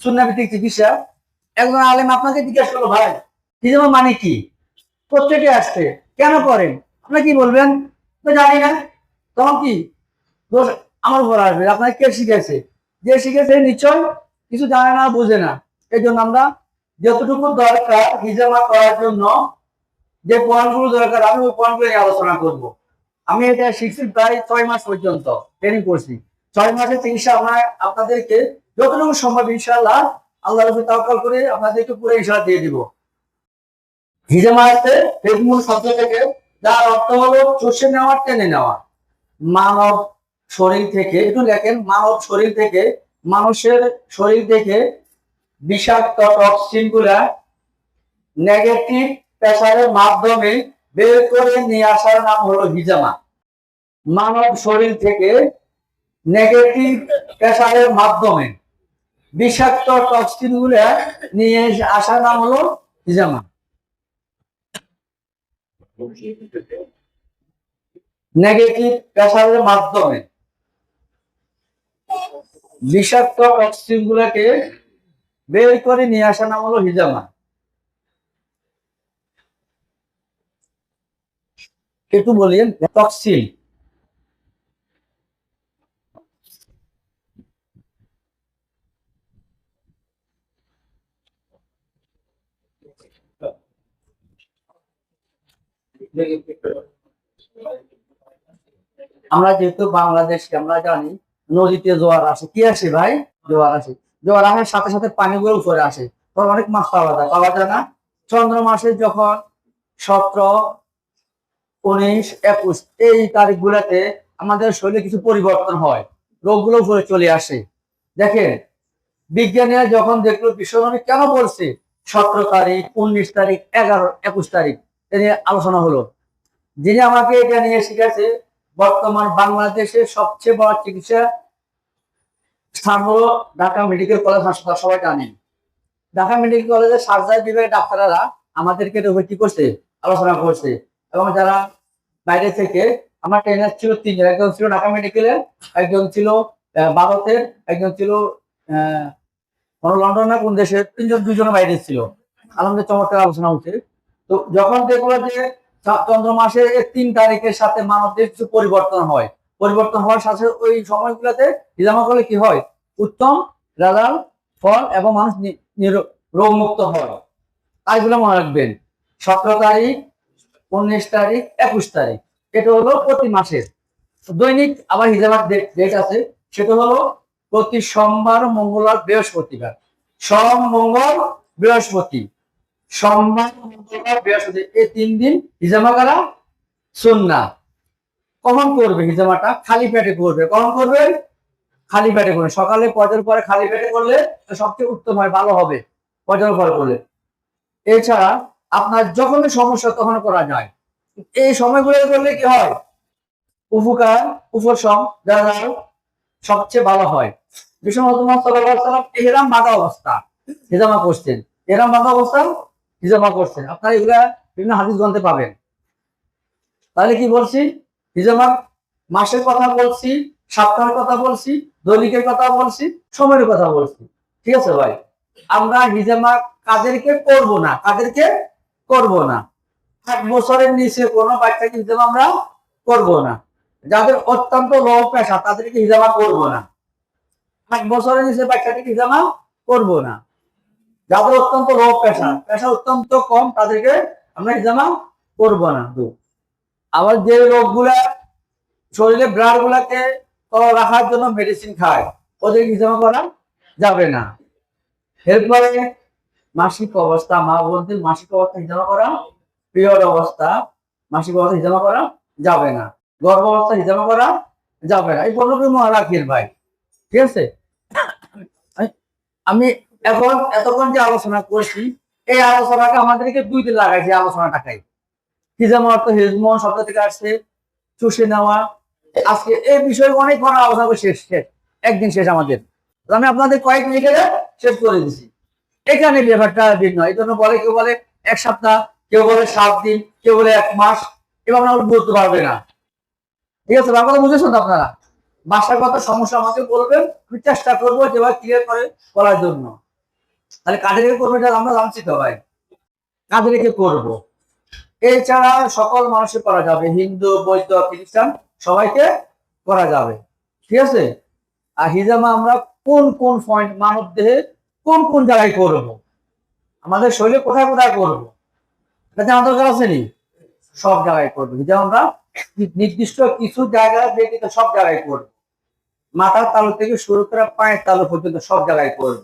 সুন্নাভিত্তিক চিকিৎসা একজন আলেম আপনাকে জিজ্ঞাসা করল, ভাই হিজামা মানে কি? প্রত্যেকে আসছে। কেন করেন? আপনি কি বলবেন? তো জানি না। তখন কি? আমার উপর আসবে। আপনাকে কে শিখেছে? যে শিখেছে নিশ্চয় কিছু জানে না, বুঝে না। এই জন্য আমরা যতটুকু দরকার হিজামা করার জন্য, যে পয়েন্টগুলো দরকার, আমি ওই পয়েন্টগুলো নিয়ে আলোচনা করব। আমি এটা শিখছি প্রায় ছয় মাস পর্যন্ত ট্রেনিং করছি। ছয় মাসের চিকিৎসা আমরা আপনাদেরকে যতটুকু সম্ভব, ইনশাআল্লাহ আল্লাহ তাওকাল করে আপনাদেরকে পুরো ইনশাআল্লাহ দিয়ে দিব। হিজামা আছে ফেসমুল শব্দ থেকে যার অর্থ হলো চষে নেওয়া, টেনে নেওয়া। মানব শরীর থেকে, একটু দেখেন, মানব শরীর থেকে, মানুষের শরীর থেকে বিষাক্ত টক্সিনগুলা নেগেটিভ প্রেসারের মাধ্যমে বের করে নিয়ে আসার নাম হলো হিজামা মানব শরীর থেকে নেগেটিভ প্রেসারের মাধ্যমে বিষাক্ত টক্সিনগুলা নিয়ে আসার নাম হলো হিজামা। নেগেটিভ প্রেসারের মাধ্যমে বিষাক্ত টক্সিন গুলাকে বের করে নিয়ে আসা নাম হলো হিজামা। একটু বলিয়েন টক্সিন আমরা যেহেতু বাংলাদেশকে, আমরা জানি নদীতে জোয়ার আসে। কি আসে ভাই? জোয়ার আসে। জোয়ার আসার সাথে সাথে পানিগুলো উপরে আসে। অনেক মাছ পাওয়া যায়। পাওয়া যায় না? চন্দ্র মাসে যখন সতেরো, উনিশ, একুশ, এই তারিখ গুলাতে আমাদের শরীরে কিছু পরিবর্তন হয়। রোগগুলো উপরে চলে আসে। দেখেন, বিজ্ঞানীরা যখন দেখল বিশ্বনবী কেন বলছে সতেরো তারিখ, উনিশ তারিখ, এগারো, একুশ তারিখ? নিয়ে আলোচনা হলো। যিনি আমাকে এটা নিয়ে শিখেছে বর্তমান বাংলাদেশের সবচেয়ে বড় চিকিৎসা স্থান হলো ঢাকা মেডিকেল কলেজ হাসপাতাল সবাই জানেন। ঢাকা মেডিকেল কলেজের সার্জারি বিভাগের ডাক্তাররা আমাদেরকে কি করছে আলোচনা করছে। এবং যারা বাইরে থেকে আমার ট্রেনার ছিল তিনজন একজন ছিল ঢাকা মেডিকেলের একজন ছিল ভারতের একজন ছিল আহ, লন্ডন না কোন দেশের তিনজন দুজনে বাইরে ছিল। আলমদের চমৎকার আলোচনা হচ্ছে। তো যখন দেখল যে চন্দ্র মাসের তিন তারিখের সাথে মানবদের কিছু পরিবর্তন হয়, পরিবর্তন হওয়ার সাথে ওই সময়গুলোতে হিজামা করলে কি হয়? উত্তম রেজাল্ট ফল এবং মানুষ রোগমুক্ত হয়। তাইগুলো মনে রাখবেন, সতেরো তারিখ, উনিশ তারিখ, একুশ তারিখ। এটা হলো প্রতি মাসের। দৈনিক আবার হিজামার ডেট আছে। সেটা হলো প্রতি সোমবার, মঙ্গলবার, বৃহস্পতিবার। সোম, মঙ্গল, বৃহস্পতি। সোমবার মঙ্গলবার করবে হিজামাটা? খালি পেটে করবে। কখন করবে? খালি পেটে করবে। সকালে পয়টার পরে খালি পেটে করলে সবচেয়ে উত্তম হয়, ভালো হবে পয়টার পরে করলে। এছাড়া আপনার যখনই সমস্যা তখন করা যায়। এই সময়গুলো করলে কি হয়? উপকার, উপশম যারা সবচেয়ে ভালো হয়। আলাইহি সাল্লাম এহরাম বাঁধা অবস্থা। হিজামা করছেন। এহরাম বাঁধা অবস্থা হিজামা করছেন আপনারা এগুলা বিভিন্ন হাদিস গ্রন্থে পাবেন। তাহলে কি বলছি? হিজামা মাসের কথা বলছি, সপ্তাহের কথা বলছি, দৈনিকের কথা বলছি, সময়ের কথা বলছি। ঠিক আছে ভাই? আমরা হিজামা কাদেরকে করব না, কাদেরকে করব না। আট বছরের নিচে কোনো বাচ্চাকে হিজামা আমরা করব না। যাদের অত্যন্ত লো পেশা তাদেরকে হিজামা করব না। আট বছরের নিচে বাচ্চাটিকে হিজামা করব না। যাদের অত্যন্ত লো পেশা পেশা অত্যন্ত কম, তাদেরকে আমরা হিজামা করব না। আবার যে রোগগুলা, শরীরে ব্লাড গুলাকে রাখার জন্য মেডিসিন খায়, ওদের হিজামা করা যাবে না। এরপরে মাসিক অবস্থা, মা বোনদের মাসিক অবস্থা হিজামা করা পিরিয়ড অবস্থা, মাসিক অবস্থা হিজামা করা যাবে না। গর্ভ অবস্থা হিজামা করা যাবে না। এই পনেরোটি মনে ভাই। ঠিক আছে? আমি এখন এতক্ষণ যে আলোচনা করছি, এই আলোচনাটা আমাদেরকে দুই দিন লাগাইছে আলোচনাটাকাই হিজামা অর্থ হিজমন শব্দ থেকে আসছে, চুষে নেওয়া। আজকে এই বিষয়ে অনেক ঘন আলোচনা শেষ শেষ, একদিন শেষ আমাদের। আমি আপনাদের কয়েক মিনিটে শেষ করে দিছি। এখানে ব্যাপারটা ভিন্ন, এই জন্য বলে, কেউ বলে এক সপ্তাহ, কেউ বলে সাত দিন, কেউ বলে এক মাস এবার আমরা বলতে পারবে না। ঠিক আছে আমার কথা বুঝেছেন আপনারা? বাসার কথা সমস্যা আমাকে বলবেন, আমি চেষ্টা করব যেভাবে ক্লিয়ার করে বলার জন্য। তাহলে কাজে রেখে করব এটা আমরা জানছি তো ভাই। কাজে রেখে করব? এছাড়া সকল মানুষের করা যাবে, হিন্দু, বৌদ্ধ, খ্রিস্টান, সবাইকে করা যাবে। ঠিক আছে? আর হিজামা আমরা কোন কোন পয়েন্ট মানব দেহে কোন কোন জায়গায় করব? আমাদের শরীরে কোথায় কোথায় করব? এটা জানা দরকার আছে সব জায়গায় করব। হিজামা আমরা নির্দিষ্ট কিছু জায়গা ব্যতীত সব জায়গায় করব। মাথার তালু থেকে শুরু করে পায়ের তালু পর্যন্ত সব জায়গায় করব।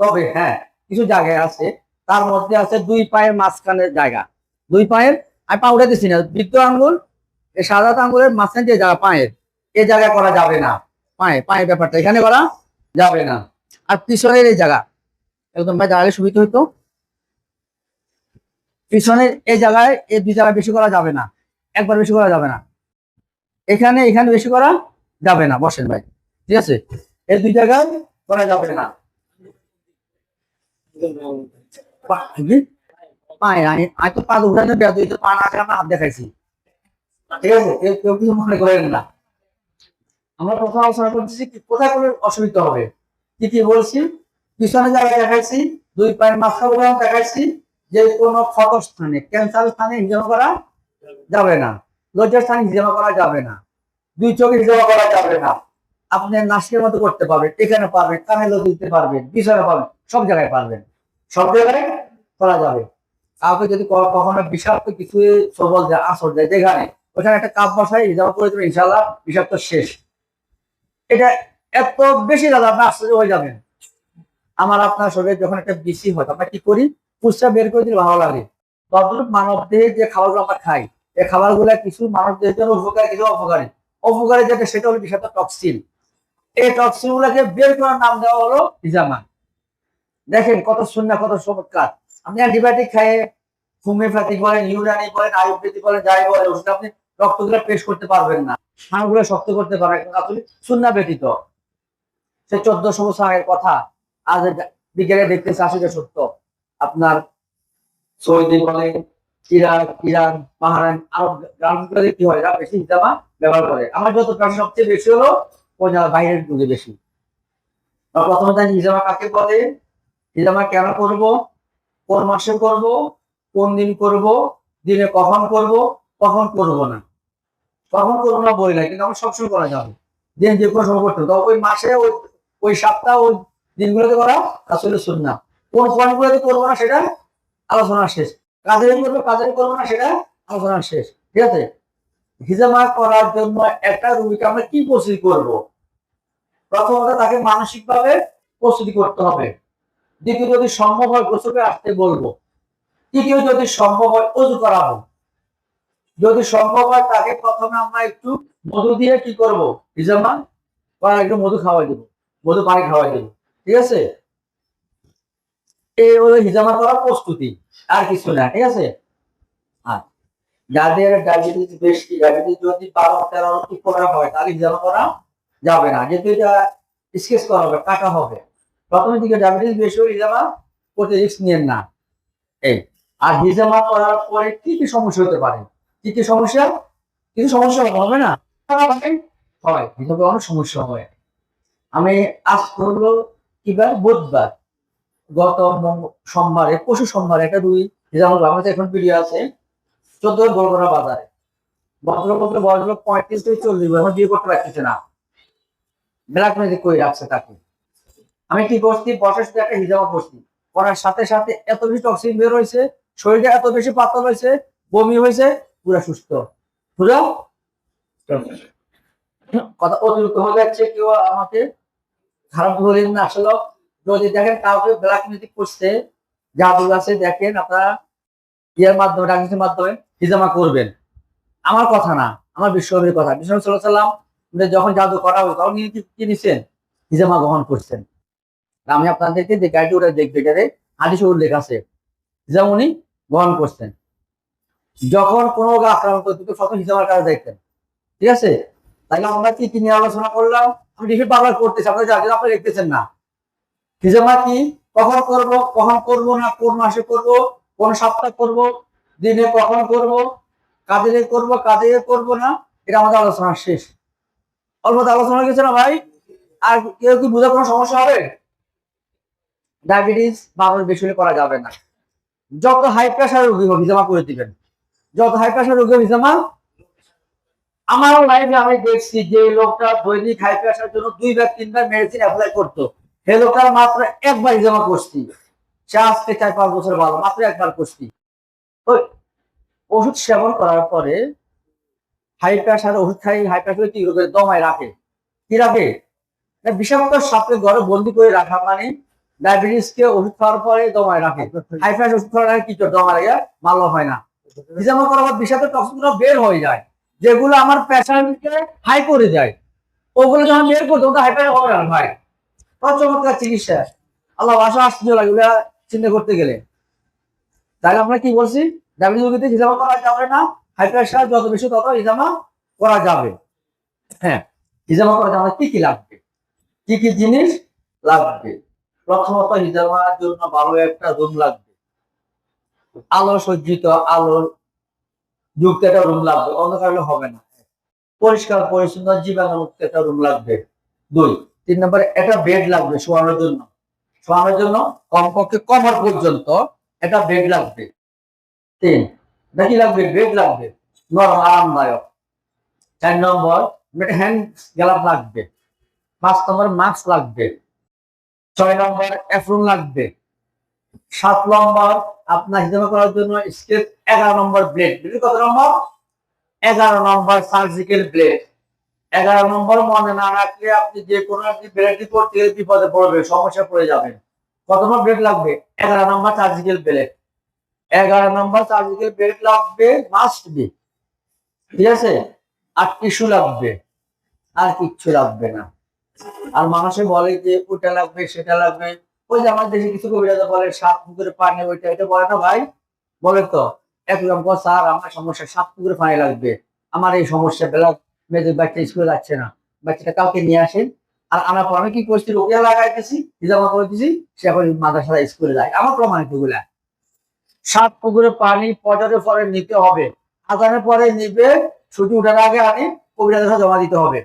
তবে হ্যাঁ কিছু জায়গায় আছে, তার মধ্যে আছে দুই পায়ের মাঝখানের জায়গা। দুই পায়ের, আমি পা উঠে দিচ্ছি না বৃদ্ধ আঙ্গুল, এই সাদা আঙ্গুলের মাঝখানে যে জায়গা, পায়ের, এ জায়গায় করা যাবে না। পায়ে, পায়ের ব্যাপারটা, এখানে করা যাবে না। আর পিছনের এই জায়গা, একদম ভাই জায়গায় সুবিধা হইতো। পিছনের এই জায়গায়, এই দুই জায়গায় বেশি করা যাবে না, একবার বেশি করা যাবে না। এখানে এখানে বেশি করা যাবে না, বসেন ভাই, ঠিক আছে? এই দুই জায়গায় করা যাবে না? যে কোনো ক্ষত স্থানে ক্যান্সার স্থানে হিজামা করা যাবে না লজ্জার স্থানে হিজামা করা যাবে না দুই চোখে হিজামা করা যাবে না আপনি নাসিকের মতো করতে পারবেন, এখানে পারবেন কানে লোক দিতে পারবেন পিছনে পারবেন সব জায়গায় পারবেন। সব জায়গায় করা যাবে। কাউকে যদি কখনো বিষাক্ত কিছু সবল যায় আসর যায় যেখানে, ওখানে একটা কাপ বসায় হিজামা করে দেবেন ইনশাল্লাহ বিষাক্ত শেষ। এটা এত বেশি দাদা, আপনি আশ্চর্য হয়ে যাবেন। আমার আপনার শরীরে যখন একটা বেশি হয়, আমরা কি করি? পুষ্টা বের করে দিলে ভালো লাগে। তদ্রুপ মানব দেহে যে খাবারগুলো আমরা খাই এই খাবারগুলো কিছু মানব দেহের জন্য উপকারী, কিছু অপকারী। অপকারী যেটা, সেটা হলো বিষাক্ত টক্সিন। এই টক্সিন গুলাকে বের করার নাম দেওয়া হলো হিজামা দেখেন কত শূন্য কত চমৎকার। আপনি অ্যান্টিবায়োটিক খাইয়ে হোমিওপ্যাথিক বলেন ইউনানি বলেন, আয়ুর্বেদিক বলেন, যাই বলেন, ওষুধ আপনি রক্তগুলো পেশ করতে পারবেন না। হাড়গুলো শক্ত করতে পারবেন আসলে শূন্য ব্যতীত। সে চোদ্দশো বছর আগের কথা আজ বিজ্ঞানে দেখতেছে, আসলে সত্য। আপনার সৌদি বলেন, ইরাক, ইরান, বাহরাইন, আরব গ্রামগুলোতে কি হয়? এরা বেশি হিজামা ব্যবহার করে। আমার যত প্রাণ সবচেয়ে বেশি হলো বাইরের যুগে বেশি। প্রথমে হিজামা কাকে বলে? হিজামা কেন করব? কোন মাসে করব? কোন দিন করব? দিনে কখন করব? কখন করব না? কখন করব না বলি না কিন্তু আমার সবসময় করা যাবে। দিন যে কোনো সময় করতে হবে। ওই মাসে, ওই ওই সপ্তাহ, ওই দিনগুলোতে করা আসলে শুন না কোন পয়েন্টগুলোতে করব না সেটা আলোচনা শেষ। কাজের করব কাজের করব না সেটা আলোচনা শেষ। ঠিক আছে? হিজামা করার জন্য একটা রুগীকে আমরা কি প্রস্তুতি করব? প্রথমত তাকে মানসিক ভাবে প্রস্তুতি করতে হবে। দ্বিতীয় যদি সম্ভব হয় গোসলে আসতে বলব। তৃতীয় যদি সম্ভব হয় অজু করাবো। যদি সম্ভব হয় তাকে প্রথমে আমরা একটু মধু দিয়ে কি করব? হিজামা করার একটু মধু খাওয়াই দেবো। মধু পানি খাওয়াই দেবো। ঠিক আছে? এই হলো হিজামা করার প্রস্তুতি। আর কিছু না, ঠিক আছে? যাদের ডায়াবেটিস বেশি ডায়াবেটিস যদি বারো, তেরো করা হয়, তাহলে হিজামা করা যাবে না। যেহেতু এটা স্কেচ করা হবে, কাটা হবে। প্রথমের দিকে ডায়াবেটিস বেশি হলে হিজামা করতে রিস্ক নিয়েন না। এই আর হিজামা করার পরে কি কি সমস্যা হতে পারে? কি কি সমস্যা? কিছু সমস্যা হবে না? হয় হিসাবে অনেক সমস্যা হয়। আমি আজ হলো কিবার বুধবার গত সোমবারে পশু সোমবারে একটা রুই হিসাব আমাদের এখন ভিডিও আছে চোদ্দ গোলগোড়া বাজারে। ভদ্রপত্র বয়স হলো পঁয়ত্রিশ থেকে চল্লিশ এখন বিয়ে করতে পারতেছে না। ব্ল্যাক ম্যাজিক করে রাখছে তাকে? আমি কি করছি বসার সাথে একটা হিজামা করছি করার সাথে সাথে এত বেশি টক্সিন বের হয়েছে শরীরটা এত বেশি পাতল হয়েছে, বমি হয়েছে, পুরা সুস্থ। বুঝা? কথা অতিরিক্ত হয়ে যাচ্ছে কেউ আমাকে খারাপ ধরেন না। আসলে যদি দেখেন কাউকে ব্ল্যাক ম্যাজিক করছে জাদু আছে দেখেন আপনারা ইয়ের মাধ্যমে ডাক্তারের মাধ্যমে হিজামা করবেন। আমার কথা না, আমার বিশ্বনবীর কথা। বিশ্বনবী সাল্লাম যখন জাদু করা হবে তখন কি- নিছেন? হিজামা গ্রহণ করছেন। আমি আপনাদেরকে যে গাইডি ওটা দেখবে এটাতে হাদিসে উল্লেখ আছে হিজাম উনি গ্রহণ করছেন। যখন কোনো আক্রান্ত হতো তখন হিজামার কাছে দেখতেন, ঠিক আছে? তাহলে আমরা কি কি নিয়ে আলোচনা করলাম? আমি রিপিট বারবার করতেছি আপনারা জানেন আপনারা দেখতেছেন না। হিজামা কি? কখন করব কখন করব না কোন মাসে করব, কোন সপ্তাহ করব, দিনে কখন করব কাজে করব কাজে করব না, এটা আমাদের আলোচনা শেষ। অল্প আলোচনা গেছে না ভাই? আর কেউ কি বুঝে কোনো সমস্যা হবে? ডায়াবেটিস বারোর বেশি হলে করা যাবে না। যত হাই প্রেশার রোগী হোক, হিজামা করে দিবেন। যত হাই প্রেশার রোগী হিজামা আমার লাইফে আমি দেখছি যে লোকটা দৈনিক হাই প্রেশার জন্য দুইবার তিনবার মেডিসিন অ্যাপ্লাই করতো। সে লোকটার মাত্র একবার হিজামা করছি। সে আজকে চার পাঁচ বছর ভালো, মাত্র একবার করছি। ওই ওষুধ সেবন করার পরে হাই প্রেশার ওষুধ খাই হাই প্রেশার কি করে দমায় রাখে। কি রাখে? বিষাক্ত সাপকে ঘরে বন্দি করে রাখা মানে ডায়াবেটিস কে ওষুধ খাওয়ার পরে দমায় রাখে। হাই প্রেশার ওষুধ খাওয়ার আগে কি করে দমায় রাখে? ভালো হয় না। হিজামা করার পর বিষাক্ত টক্সিনগুলো বের হয়ে যায়, যেগুলো আমার প্রেশারকে হাই করে দেয়। ওগুলো যখন বের করতে হাই প্রেশার হবে না ভাই। চমৎকার চিকিৎসা। আল্লাহ বাসা আসতে লাগে ওগুলা চিন্তা করতে গেলে। তাহলে আমরা কি বলছি? ডায়াবেটিস রোগীতে হিজামা করা যাবে না। হাই প্রেশার যত বেশি, তত হিজামা করা যাবে। হ্যাঁ হিজামা করা যাবে কি কি লাগবে? কি কি জিনিস লাগবে? প্রথমত হিজামার জন্য ভালো একটা রুম লাগবে। আলো সজ্জিত, আলো যুক্ত একটা রুম লাগবে অন্ধকার হলে হবে না। পরিষ্কার, পরিচ্ছন্ন, জীবাণুমুক্ত একটা রুম লাগবে। দুই, তিন নম্বরে একটা বেড লাগবে শোয়ানোর জন্য। শোয়ানোর জন্য কমপক্ষে কমর পর্যন্ত একটা বেড লাগবে। তিন নাকি লাগবে? বেড লাগবে। নরম, আরামদায়ক। চার নম্বর হ্যান্ড গ্লাভ লাগবে। পাঁচ নম্বর মাস্ক লাগবে। ছয় নম্বর এফরুন লাগবে। সাত নম্বর, আপনার হিসাবে করার জন্য স্কেচ এগারো নম্বর ব্লেড ব্লেড কত নম্বর? এগারো নম্বর সার্জিক্যাল ব্লেড এগারো নম্বর মনে না রাখলে আপনি যে কোনো একটি ব্লেড করতে গেলে বিপদে পড়বে সমস্যা পড়ে যাবেন। কত নম্বর ব্লেড লাগবে? এগারো নম্বর সার্জিক্যাল ব্লেড এগারো নম্বর সার্জিক্যাল ব্লেড লাগবে মাস্ট বি ঠিক আছে? আর টিস্যু লাগবে। আর কিচ্ছু লাগবে না। আর মানুষে বলে যে ওটা লাগবে, সেটা লাগবে। ওই যে আমার দেশে কিছু কবিরাজ বলে, সাত পুকুরে পানি, ওইটা, এটা বলে না ভাই? বলে তো। একদম স্যার, আমার সমস্যা, সাত পুকুরে পানি লাগবে। আমার এই সমস্যা, বেলা মেয়েদের বাচ্চা স্কুলে যাচ্ছে না। বাচ্চাটা কাউকে নিয়ে আসেন। আর আনার পর আমি কি করছি রোগিয়া লাগাইতেছি, হিজামা করে দিছি সে এখন মাদ্রাসা স্কুলে যায়। আমার প্রমাণিতগুলা সাত পুকুরে পানি পচারের পরে নিতে হবে। আজানের পরে নিবে, ছুটি উঠার আগে আমি কাছে জমা দিতে হবে।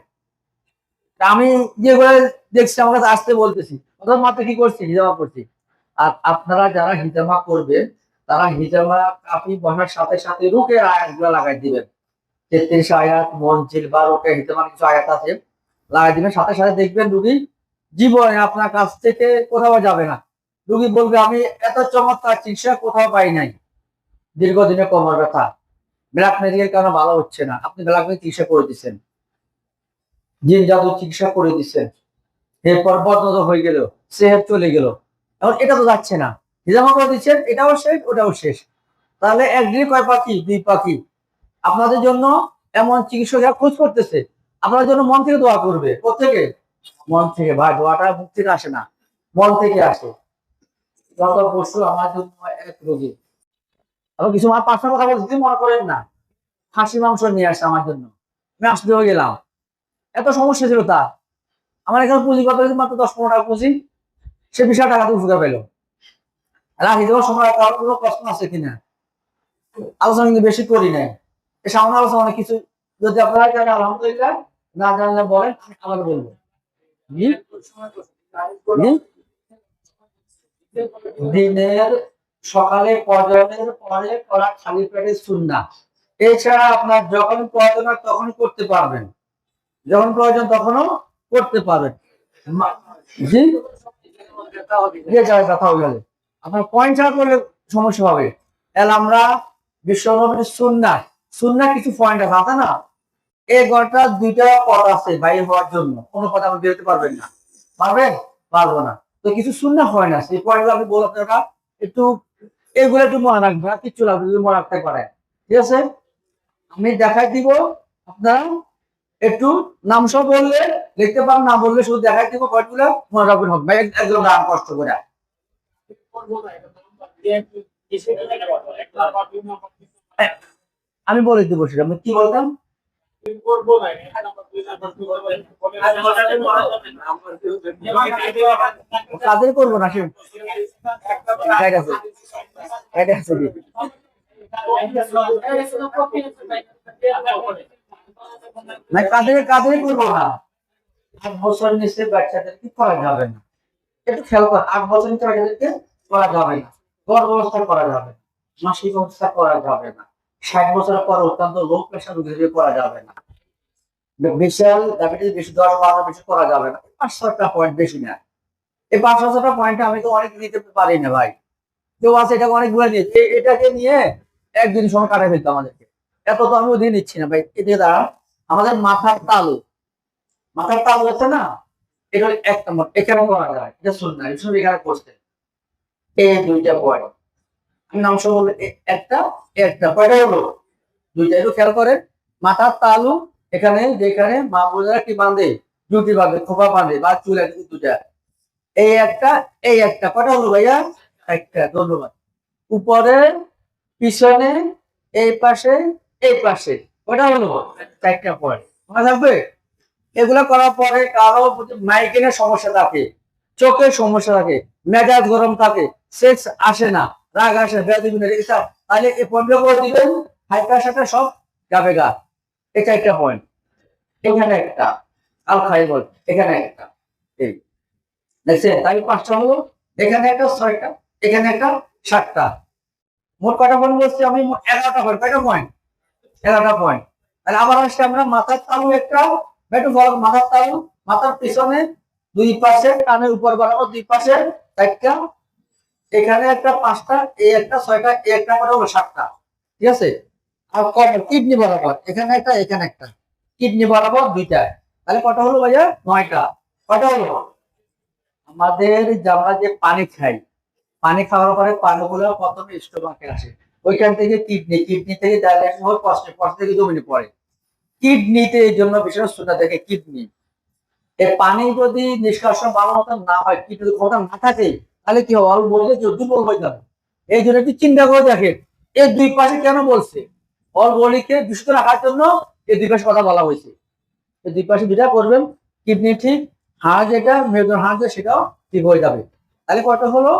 তা আমি যেগুলো দেখছি, আমার কাছে আসতে বলতেছি। অথবা মাত্র কি করছি? হিজামা করছি। আর আপনারা যারা হিজামা করবেন, তারা হিজামা কাপি বসার সাথে সাথে রুকে আয়াতগুলো লাগাই দিবেন। তেত্রিশ আয়াত, মঞ্জিল বা রুকে হিজামা কিছু আয়াত আছে, লাগাই দিবেন। সাথে সাথে দেখবেন রুগী জীবনে আপনার কাছ থেকে কোথাও যাবে না। রুগী বলবে, আমি এত চমৎকার চিকিৎসা কোথাও পাই নাই। দীর্ঘদিনে কোমর ব্যথা। ব্ল্যাক মেডিকেল কেন ভালো হচ্ছে না? আপনি ব্ল্যাক মেডিকেল চিকিৎসা করে দিচ্ছেন জিন জাদু চিকিৎসা করে দিচ্ছেন এরপর বদনত হয়ে গেল সেহেব চলে গেল। এখন এটা তো যাচ্ছে না। হিজামা করে দিচ্ছেন, এটাও শেষ, ওটাও শেষ। তাহলে একদিনে কয় পাখি? দুই পাখি। আপনাদের জন্য এমন চিকিৎসকরা খোঁজ করতেছে। আপনার জন্য মন থেকে দোয়া করবে কোথেকে মন থেকে, ভাই, দোয়াটা মুখ থেকে আসে না। মন থেকে আসে। যত পশু আমার জন্য এক রোগী। আমি কিছু আমার পাঁচটা কথা বলছি মনে করেন না। খাসি মাংস নিয়ে আসে আমার জন্য। আমি আসতে হয়ে গেলাম। এত সমস্যা ছিল তার আমার এখানে পুঁজি কত মাত্র দশ পনেরো টাকা পুঁজি সে বিশাল টাকা তো উপকার পেল। রাখি দেওয়ার সময় কারোর কোনো প্রশ্ন আছে কিনা? আলোচনা কিন্তু বেশি করি নাই। এ সামনে আলোচনা অনেক কিছু যদি আপনারা জানেন আলহামদুলিল্লাহ। না জানলে বলেন আবার বলব? দিনের সকালে প্রয়োজনের পরে করা খালি পেটে সুন্না এছাড়া আপনার যখন প্রয়োজন হয় তখনই করতে পারবেন। যখন প্রয়োজন তখনও করতে পারবেন জি? যে জায়গায় কথা গেলে। আপনার পয়েন্ট ছাড়া করলে সমস্যা হবে। তাহলে আমরা বিশ্বনবীর সুন্না সুন্না কিছু পয়েন্ট আছে আছে না? এই ঘরটা দুইটা পথ আছে বাইরে হওয়ার জন্য। কোনো পথ আপনি বেরোতে পারবেন না। পারবেন? পারব না। তো কিছু শূন্য হয় না। সেই পয়েন্টগুলো আপনি বলতে একটু এগুলো একটু মনে রাখবেন। কিচ্ছু লাগবে যদি মনে রাখতে পারেন। ঠিক আছে? আমি দেখাই দিব আপনারা একটু নাম সব বললে লিখতে পারেন না বললে শুধু দেখাই দিব পয়েন্টগুলো মনে রাখবেন হবে। ভাই, একদম নাম কষ্ট করে। আমি বলে দিব সেটা, আমি কি বলতাম? কাদের করব না সে আছে? না কাদের করব না। আট বছর নিচে বাচ্চাদের কি করা যাবে না? একটু খেয়াল আট বছর নিচে বাচ্চাদেরকে করা যাবে না। করা যাবে মাসিক অবস্থা করা যাবে না। ষাট বছরের পর অত্যন্ত লো প্রেশার করা যাবে না। বিশাল ডায়াবেটিস বেশি বেশি করা যাবে না। পাঁচ ছটা পয়েন্ট বেশি না। এই পাঁচ ছটা পয়েন্ট আমি তো অনেক নিতে পারি না ভাই। কেউ আছে এটাকে অনেকগুলো নিয়ে এ- এটাকে নিয়ে একদিন সময় কাটাই ফেলতো আমাদেরকে এত তো আমি ওদিকে নিচ্ছি না, ভাই। এদিকে দাঁড়া আমাদের মাথার তালু। মাথার তালু আছে না? এটা এক নম্বর এখানে এটা না শুধু এখানে করতে এই দুইটা পয়েন্ট। আমি নাম সব একটা একটা। হলো? দুইটা। খেয়াল করেন, মাথার তালু এখানে, যেখানে মা বোনেরা কি বাঁধে? জুটি বাঁধে, খোপা বাঁধে, বা চুল দুটা এই একটা এই একটা। কটা হলো ভাইয়া? একটা। ধন্যবাদ। উপরে, পিছনে, এই পাশে এই পাশে, ওটা হলো চারটা পয়েন্ট মনে থাকবে? এগুলো করার পরে কারও মাইগ্রেনের সমস্যা থাকে চোখের সমস্যা থাকে, মেজাজ গরম থাকে সেক্স আসে না, রাগ আসে তাহলে এই পয়েন্টগুলো করে দিবেন, হাই প্রেশারটা সব যাবে গা। এটা একটা পয়েন্ট এখানে একটা আল খাই বল এখানে একটা, এই। দেখছেন? তাই পাঁচটা হলো, এখানে একটা, ছয়টা, এখানে একটা, সাতটা। মোট কটা পয়েন্ট বলছি আমি? এগারোটা পয়েন্ট কয়টা পয়েন্ট এগারোটা পয়েন্ট তাহলে আবার আসছে আমরা মাথার তালু একটা একটু বড় মাথার তালু, মাথার পিছনে দুই পাশে কানের উপর বরাবর দুই পাশে একটা এখানে একটা পাঁচটা এই একটা ছয়টা এই একটা করে হলো সাতটা। ঠিক আছে? আর কমর কিডনি বরাবর, এখানে একটা এখানে একটা। কিডনি বরাবর দুইটা। তাহলে কটা হলো ভাইয়া? নয়টা। কটা হলো? আমাদের আমরা যে পানি খাই, পানি খাওয়ার পরে পানিগুলো প্রথমে স্টোমাকে আসে। ওইখান থেকে কিডনি কিডনি থেকে ডায়ালিসিস হয় কষ্টে কষ্ট থেকে জমিনে পড়ে। কিডনিতে এই জন্য বিশেষ সুতা থেকে কিডনি। এই পানি যদি নিষ্কাশন ভালো মতন না হয়, কিডনি ক্ষমতা না থাকে, তাহলে কি হবে? অল্প কেউ দুর্বল হয়ে যাবে। এই জন্য একটু চিন্তা করে দেখেন এই দুই পাশে কেন বলছে? অল বলিকে বিশুদ্ধ রাখার জন্য এই দুই পাশে কথা বলা হয়েছে। এই দুই পাশে দুইটা করবেন, কিডনি ঠিক, হাড় যেটা, মেরুদণ্ড হাড় যে সেটাও ঠিক হয়ে যাবে। তাহলে কয়টা হলো?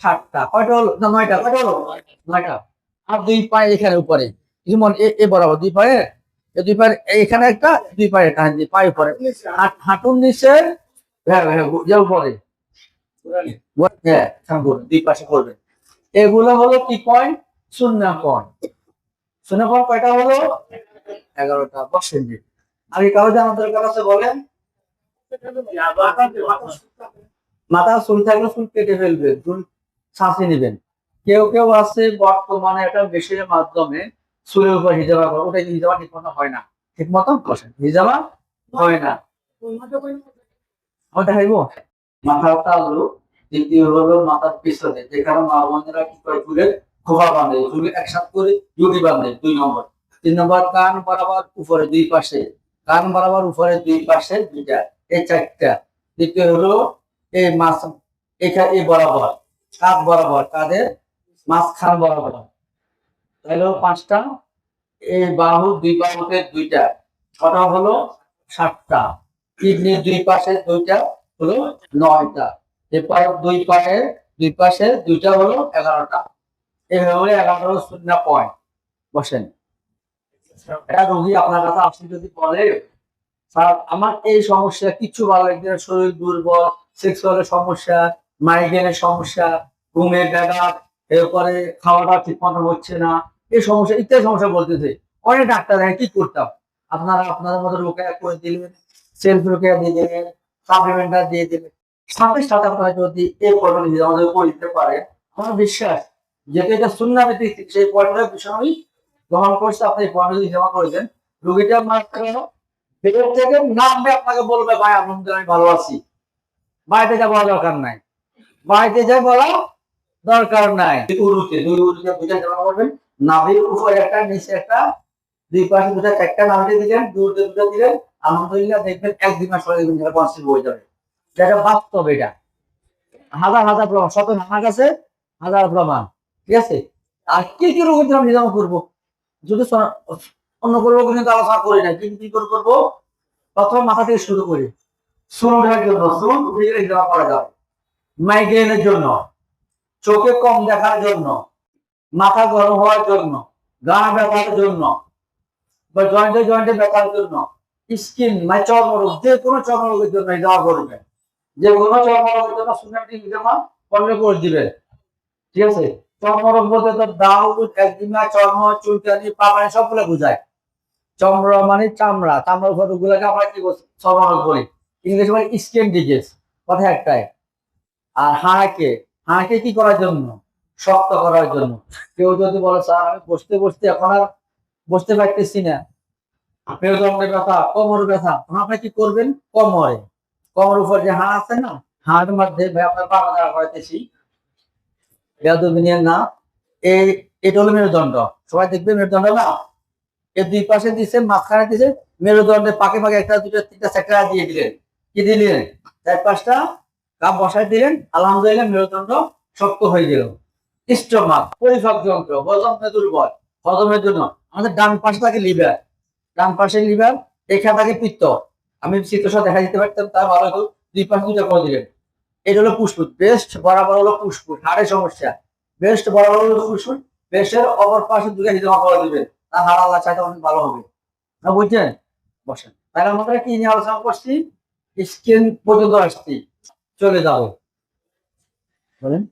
সাতটা। কয়টা হলো? না, নয়টা। কয়টা হলো? নয়টা। আর দুই পায়ে এখানে উপরে। যেমন এ বরাবর দুই পায়ে দুই পায়ে, এখানে একটা, দুই পায়ে হাত দিয়ে, পায়ে উপরে। হাঁট- হাঁটুর নিচে হ্যাঁ হ্যাঁ উপরে। হ্যাঁ দুই এগুলো পয়েন্ট শূন্য পয়েন্ট শূন্য পয়েন্ট কয়টা হলো? এগারোটা দরকার আছে বলেন? মাথা চুল থাকলে চুল কেটে ফেলবেন, চুল ছাঁচি নেবেন। কেউ কেউ আছে বর্তমানে একটা মেশিনের মাধ্যমে চুলের উপর হিজাবা করে, ওটা হিজাবা ঠিক মতো হয় না? ঠিক মতো হিজাবা হয় না। করে? দুই নম্বর। তিন নম্বর, কান বরাবর উপরে দুই পাশে, কান বরাবর উপরে দুই পাশে দুইটা এই চারটা। দ্বিতীয় হলো এই এই বরাবর বরাবর মাঝখান বরাবর। তাহলে পাঁচটা এই বাহু দুই বাহুতে দুইটা। ছটা হলো সাতটা। কিডনির দুই পাশে দুইটা হলো নয়টা। এই পায়ে দুই পায়ে দুই পাশে দুইটা হলো এগারোটা। এইভাবে এগারো শূন্য পয়েন্ট। বসেন। এটা রোগী আপনার কাছে আসলে যদি বলে স্যার আমার এই সমস্যা কিছু ভালো লাগছে না, শরীর দুর্বল সেক্সুয়ালের সমস্যা মাইগ্রেনের সমস্যা ঘুমের ব্যাঘাত এরপরে খাওয়াটা ঠিক মতো হচ্ছে না এই সমস্যা, ইত্যাদি সমস্যা বলতেছে। অনেক ডাক্তার কি করতাম? আপনারা, আপনাদের মতো রোকেয়া করে দিলেন সেলফ রোকেয়া দিয়ে দিলেন সাপ্লিমেন্টার দিয়ে দিলেন। সাথে সাথে আপনারা যদি এই পদ্ধতি আমাদের করে দিতে পারে আমার বিশ্বাস যেটা এটা সুন্নাভিত্তিক সেই পয়েন্টের বিষয় গ্রহণ করছে, আপনি এই পয়েন্ট যদি জমা করে দেন, রোগীটা মাত্র পেটের থেকে নামবে আপনাকে বলবে, ভাই আপনাদের আমি ভালো আছি। বাড়িতে যা বলা দরকার নাই। বাড়িতে যা বলা দরকার নাই। উরুতে, দুই উরুতে দুইটা জমা করবেন। নাভির উপর একটা, নিচে একটা, দুই পাশে দুটা চারটা নাভিতে দিলেন দূরতে দুটো দিলেন আলহামদুলিল্লাহ দেখবেন এক দুই মাস পরে দেখবেন যেটা কনসিভ হয়ে যাবে। এটা বাস্তব এটা। হাজার হাজার প্রমাণ। শত আমার কাছে হাজার প্রমাণ। ঠিক আছে? আর কি কি জন্য আমি জমা করব? যদি অন্য কোনো রোগ কিন্তু আলোচনা করি না, কিন্তু কি করে করব? প্রথম মাথা থেকে শুরু করি। চুল ওঠার জন্য চুল উঠে গেলে করা যাবে। মাইগ্রেনের জন্য। চোখে কম দেখার জন্য, মাথা গরম হওয়ার জন্য, গা ব্যথার জন্য, বা জয়েন্টে জয়েন্টে ব্যথার জন্য স্কিন মানে চর্মরোগ, যে কোনো চর্মরোগের জন্য দেওয়া করবে। যে কোনো চর্মরোগের জন্য সুন্নাটি হিজামা পনেরো করে দিবে। ঠিক আছে? চর্মরোগ বলতে তো দাউ একদিমা, চর্ম, চুলকানি পাপানি সবগুলো বোঝায়। চর্ম মানে চামড়া, চামড়ার ফটোগুলোকে আমরা কি চর্মরোগ বলি। ইংলিশে মানে স্কিন ডিজিজ কথা একটাই। আর হাড়াকে হাড়াকে কি করার জন্য? শক্ত করার জন্য। কেউ যদি বলে, স্যার, আমি বসতে বসতে এখন আর বসতে পারতেছি না। মেরুদণ্ডের ব্যথা, কোমর ব্যথা। আপনি কি করবেন? কোমরে। কোমর উপর যে হাড় আছে না হাড়ের মধ্যে ভাই আপনার পা দ্বারা করাইতেছি। বেদবিনিয়ার না। এই এটা হলো মেরুদণ্ড। সবাই দেখবে মেরুদণ্ড না? এর দুই পাশে দিছে, মাঝখানে দিছে মেরুদণ্ডের পাকে পাকে একটা, দুটো, তিনটা সেক্টর দিয়ে দিলেন। কি দিলেন? চার পাঁচটা কাপ বসাই দিলেন, আলহামদুলিল্লাহ মেরুদণ্ড শক্ত হয়ে গেল। স্টোমাক পরিপাক যন্ত্র হজমে দুর্বল, হজমের জন্য। আমাদের ডান পাশে থাকে লিভার। ডান পাশে লিভার এখানে থাকে পিত্ত। আমি চিত্রসহ দেখা দিতে পারতাম, তার ভালো হতো দুই পাশে দুটা করে দিলেন। এটা হলো পুষ্পুট বেস্ট বরাবর হলো পুষ্পুট হাড়ের সমস্যা। বেস্ট বরাবর হলো পুষ্পুট বেস্টের অপর পাশে দুটো হিজামা করে দিবেন। তার হাড় আল্লাহ চাইতে অনেক ভালো হবে। বুঝছেন? বসেন। তাহলে আমরা কি নিয়ে আলোচনা করছি? স্কিন পর্যন্ত আসছি। চলে যাব বলেন।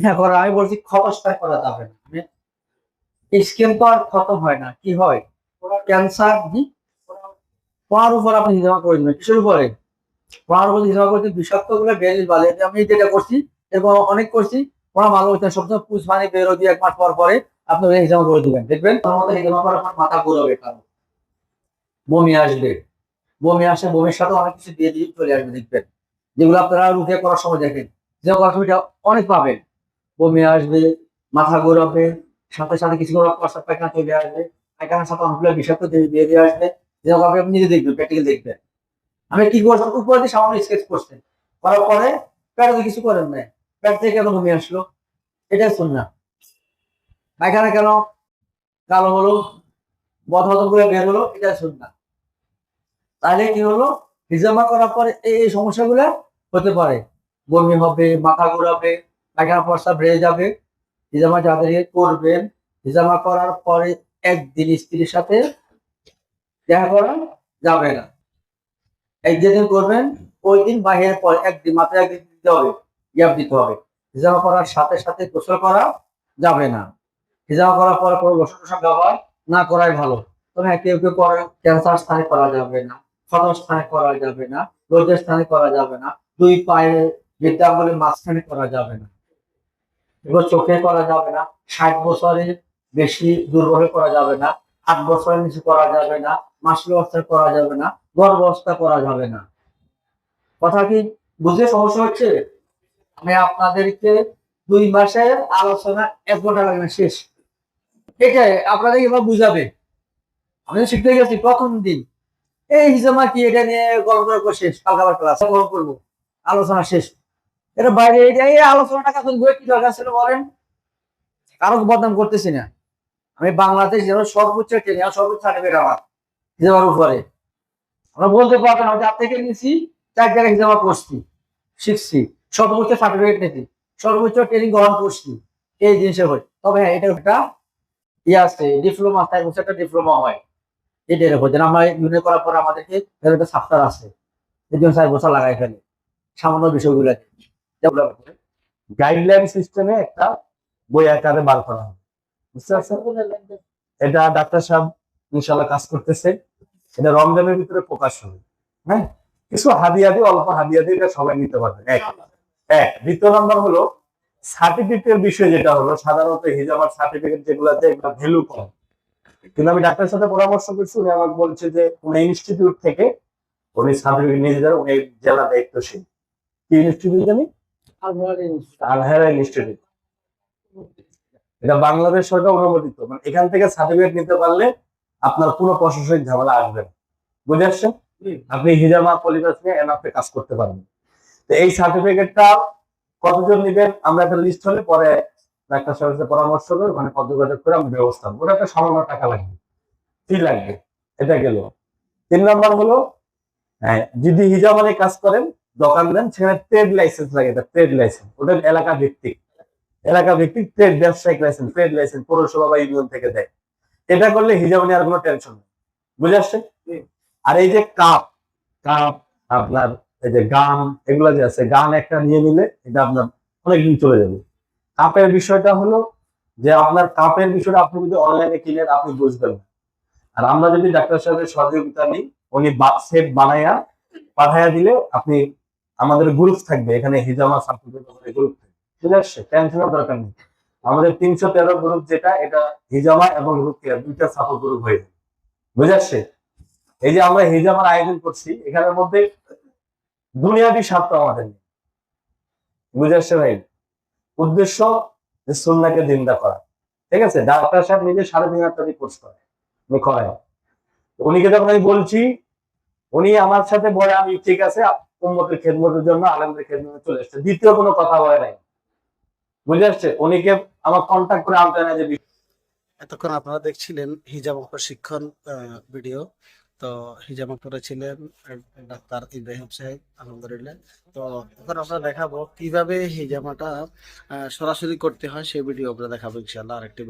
হ্যাঁ আমি বলছি খরচটা করা যাবে না। স্কিন তো আর খতম হয় না কি হয়? ক্যান্সার পড়ার উপর আপনি হিজামা করে দিবেন কিসের উপরে? পড়ার উপর হিজামা করতে বিষাক্তগুলো বেরিয়ে বলে আমি যেটা করছি এরকম অনেক করছি ওরা ভালো হচ্ছে সবসময় পুষ মানে বেরো দিয়ে এক মাস পর পরে আপনি হিজামা করে দিবেন। দেখবেন হিজামা করার মাথা ঘুরাবে কারও। বমি আসবে। বমি আসে, বমির সাথে অনেক কিছু দিয়ে দিয়ে চলে আসবে, দেখবেন। যেগুলো আপনারা রুখে করার সময় দেখেন। যে অসুবিধা অনেক পাবেন। বমি আসবে, মাথা ঘোরাবে, সাথে সাথে কিছু পায়খানা চলে আসবে, পায়খানার সাথে অনেকগুলো বিষাক্ত দিয়ে দিয়ে আসবে। যেরকম আপনি নিজে দেখবেন প্র্যাকটিক্যাল দেখবেন। আমি কি করছি উপরে দিয়ে সামান্য স্কেচ করছেন করার পরে প্যাটে কিছু করেন নাই। প্যাট থেকে কেন বমি আসলো? এটাই শুন না পায়খানা কেন? কালো হলো বধ হজম করে বের হলো, এটাই শুন না তাহলে কি হলো? হিজামা করার পরে এই সমস্যাগুলো হতে পারে। বমি হবে, মাথা ঘোরাবে, পায়খানা প্রস্তাব বেড়ে যাবে। হিজামা যাদের করবেন, হিজামা করার পরে একদিন স্ত্রীর সাথে দেখা করা যাবে না। এক যেদিন করবেন, ওই দিন বাহিরের পরে একদিন মাত্র একদিন দিতে হবে, গ্যাপ দিতে হবে। হিজামা করার সাথে সাথে গোসল করা যাবে না। হিজামা করার পর কোনো টোশন ব্যবহার না করাই ভালো। তবে কেউ কেউ করে ক্যান্সার স্থানে করা যাবে না। ক্ষত স্থানে করা যাবে না, রোদের স্থানে করা যাবে না, দুই পায়ে বৃদ্ধাঙ্গুলির মাঝখানে করা যাবে না। এবার চোখে করা যাবে না, ষাট বছরের বেশি দুর্বল করা যাবে না, আট বছরের নিচে করা যাবে না, মাসিক অবস্থায় করা যাবে না গর্ভ অবস্থা করা যাবে না। কথা কি বুঝে সমস্যা হচ্ছে? আমি আপনাদেরকে দুই মাসের আলোচনা এক ঘণ্টা লাগে না, শেষ। এটাই আপনাদের এবার বুঝাবে। আমি শিখতে গেছি প্রথম দিন। এই হিসামা কি এটা নিয়ে গল্প শেষ? কালকে আবার ক্লাস গল্প করব। আলোচনা শেষ। এটা বাইরে এই আলোচনাটা কি দরকার ছিল বলেন? কারও বদনাম করতেছি না? আমি বাংলাদেশ যেন সর্বোচ্চ ট্রেনিং সর্বোচ্চ সার্টিফিকেট আমার হিসাবার উপরে। আমরা বলতে পারতাম আমি যার থেকে নিয়েছি, চার জায়গায় হিসাবা করছি শিখছি, সর্বোচ্চ সার্টিফিকেট নিয়েছি, সর্বোচ্চ ট্রেনিং গ্রহণ করছি, এই জিনিসের হয়। তবে হ্যাঁ এটা একটা ইয়ে আছে ডিপ্লোমা বছর একটা ডিপ্লোমা হয়। এটা এরকম যেন আমরা ইউনিয়ন করার পর আমাদেরকে একটা সাপ্তাহ আছে। এই জন্য চার বছর লাগাই ফেলে। সামান্য বিষয়গুলো গাইডলাইন সিস্টেমে একটা বই আকারে বার করা হবে। বুঝতে পারছেন? এটা ডাক্তার সাহেব ইনশাল্লাহ কাজ করতেছে। এটা রমজানের ভিতরে প্রকাশ হবে। হ্যাঁ? কিছু হাদিয়া দিয়ে, অল্প হাদিয়া দিয়ে এটা সবাই নিতে পারবে। এক। এক, দ্বিতীয় নাম্বার হলো সার্টিফিকেটের বিষয় যেটা হলো, সাধারণত হিজামার সার্টিফিকেট যেগুলোতে এগুলো ভ্যালু কম। কিন্তু আমি ডাক্তারের সাথে পরামর্শ করছি উনি আমাকে বলছে যে উনি ইনস্টিটিউট থেকে উনি সার্টিফিকেট নিয়ে যান উনি জেলা দায়িত্বশীল কি ইনস্টিটিউট জানি? Al Hera institute. এটা বাংলাদেশ সরকার অনুমোদিত। মানে এখান থেকে সার্টিফিকেট নিতে পারলে আপনার কোনো প্রশাসনিক ঝামেলা আসবে না। বুঝে আসছেন? আপনি হিজামা পলিবাস নিয়ে এনআপে কাজ করতে পারবেন। তো এই সার্টিফিকেটটা কতজন নেবেন? আমরা একটা লিস্ট হলে পরে ডাক্তার সাহেবের সাথে পরামর্শ করে ওখানে যোগাযোগ করে আমরা ব্যবস্থা করব। ওটা একটা সামান্য টাকা লাগবে। ফি লাগবে। এটা গেল। তিন নম্বর হলো হ্যাঁ যদি হিজামারে কাজ করেন দোকান দেন সেখানে ট্রেড লাইসেন্স লাগে এটা ট্রেড লাইসেন্স ওটা এলাকা ভিত্তিক। এলাকা ভিত্তিক ট্রেড ব্যবসায়িক লাইসেন্স ট্রেড লাইসেন্স পৌরসভা বা ইউনিয়ন থেকে দেয়। এটা করলে হিজাব নিয়ে আর কোনো টেনশন নেই। বুঝে আসছে আর এই যে কাপ কাপ আপনার এই যে গান এগুলো যে আছে গান একটা নিয়ে নিলে এটা আপনার অনেকদিন চলে যাবে। কাপের বিষয়টা হলো যে আপনার কাপের বিষয়টা আপনি যদি অনলাইনে কিনেন, আপনি বুঝবেন। আর আমরা যদি ডাক্তার সাহেবের সহযোগিতা নিই, উনি সেট বানাইয়া পাঠাইয়া দিলে আপনি, আমাদের গ্রুপ থাকবে। এখানে হিজামা সাপোর্টের গ্রুপ থাকবে ঠিক আছে? টেনশনের দরকার নেই। আমাদের তিনশো তেরো গ্রুপ যেটা, এটা হিজামা এবং রুকিয়া দুইটা সাপোর্ট গ্রুপ হয়ে যাবে। বুঝে আসছে এই যে আমরা হিজামার আয়োজন করছি, এখানের মধ্যে দুনিয়াবি স্বার্থ আমাদের নেই। বুঝে আসছে ভাই? উদ্দেশ্য সুন্নাকে জিন্দা করা। ঠিক আছে? ডাক্তার সাহেব নিজে সাড়ে তিন হাজার কোর্স করে উনি করায় উনিকে যখন আমি বলছি, উনি আমার সাথে বলে, আমি ঠিক আছে উম্মতের খেদমতের জন্য, আলমদের খেদমতে চলে এসছে। দ্বিতীয় কোনো কথা বলে নাই। বুঝে আসছে? উনিকে আমার কন্ট্যাক্ট করে আনতে না যে এতক্ষণ আপনারা দেখছিলেন হিজাব প্রশিক্ষণ ভিডিও তো হিজামা করেছিলেন ডাক্তার ইব্রাহিম সাহেব, আলহামদুলিল্লাহ। তো এখন আমরা দেখাবো কীভাবে হিজামাটা সরাসরি করতে হয় সেই ভিডিও আমরা দেখাবো ইনশাল্লাহ আরেকটি